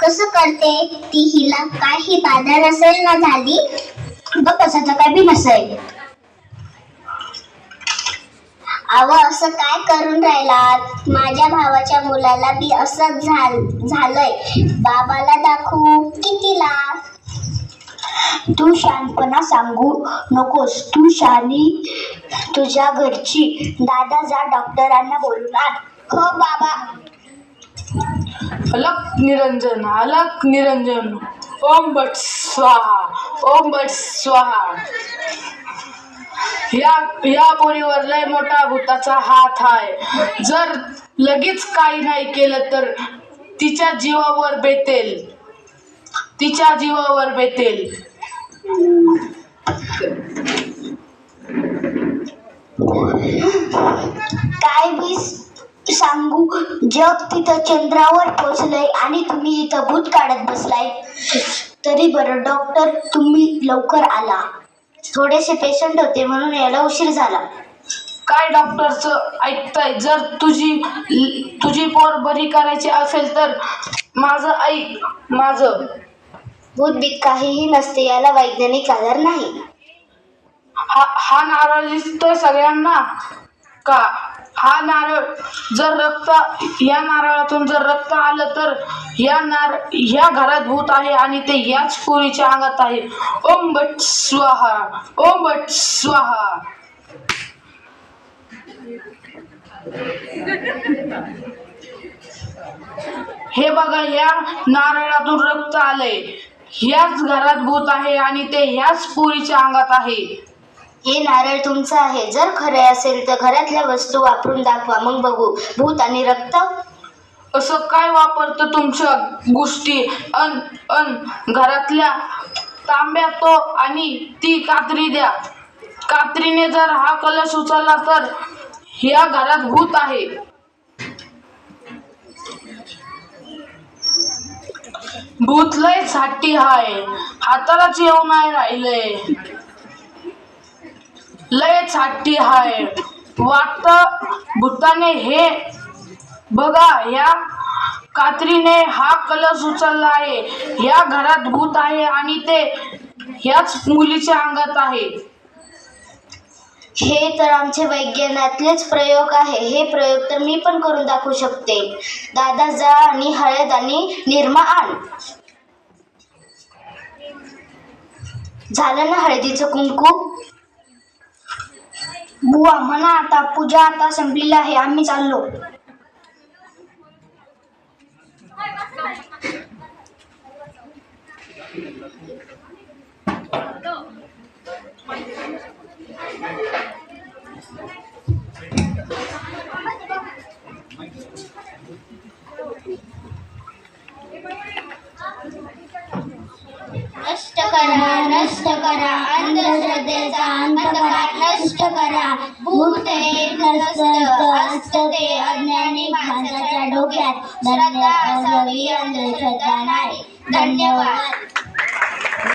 कसं करते? ती हिला काही बाधा नसेल ना झाली? ग कशाचं काय बी नसेल. अव असं काय करून राहिलात? माझ्या भावाच्या मुलाला बी असंच झालंय. बाबाला दाखवू कितीला तू शानपणा सांगू नकोस. तू शानी तुझ्या घरची दादा जा डॉक्टरांना बोलून आण हो बाबा. अलक निरंजन अलक निरंजन। ओम बट स्वाहा ओम बट स्वाहा। या या पोरीवर लय मोठा भूताचा हात आहे. जर लगेच काही नाही केलं तर तिच्या जीवावर बेतेल. तिच्या जीवावर बेतेल. काय बीस सांगू? जग तिथं चंद्रावर पोचलंय आणि तुम्ही इथं भूत काढत बसलाय. तरी बरं डॉक्टर तुम्ही लवकर आला. थोडेसे पेशंट होते म्हणून याला उशीर झाला. काय डॉक्टरचं ऐकताय? जर तुझी तुझी पोर बरी करायची असेल तर माझं ऐक माझं. भूतबीत काहीही नसते याला वैज्ञानिक आधार नाही. हा हा नारळ दिसतोय सगळ्यांना. का? हा नारळ जर रक्त या नारळातून जर रक्त आलं तर या नार ह्या घरात भूत आहे आणि ते याच पोरीच्या अंगात आहे. ओम बट स्वाहा ओम बट स्वाहा. हे बघा या नारळातून रक्त आलंय. ह्याच घरात भूत आहे आणि ते ह्याच पोरीच्या अंगात आहे. हे नारळ तुमचं आहे. जर खरे असेल तर घरातल्या वस्तू वापरून दाखवा. मग बघू. भूत आणि रक्त? असं काय वापरतं तुमच्या गोष्टी? अन अन घरातल्या तांब्या तो आणि ती कात्री द्या. कात्रीने जर हा कलश उचलला तर ह्या घरात भूत आहे. भूत लयसाठी हाय. हातालाच येऊन नाही राहिलंय लयसाठी हाय. वाटत भूताने हे बघा या कात्रीने हा कलश उचलला आहे. या घरात भूत आहे आणि ते ह्याच मुलीच्या अंगात आहे. हे तर आमचे वैज्ञानातलेच प्रयोग आहे. हे प्रयोग तर मी पण करून दाखवू शकते. दादा जा आणि हळद आणि निरमा आण. झालं ना हळदीचं कुंकू? बुवा म्हणा आता पूजा आता संपलेली आहे आम्ही चाललो. नष्ट करा नष्ट करा अंधश्रद्धेचा अंध करा. भूत एक ते अज्ञानी माणसाच्या डोक्यात. श्रद्धा असावी अंधश्रद्धा नाही. धन्यवाद.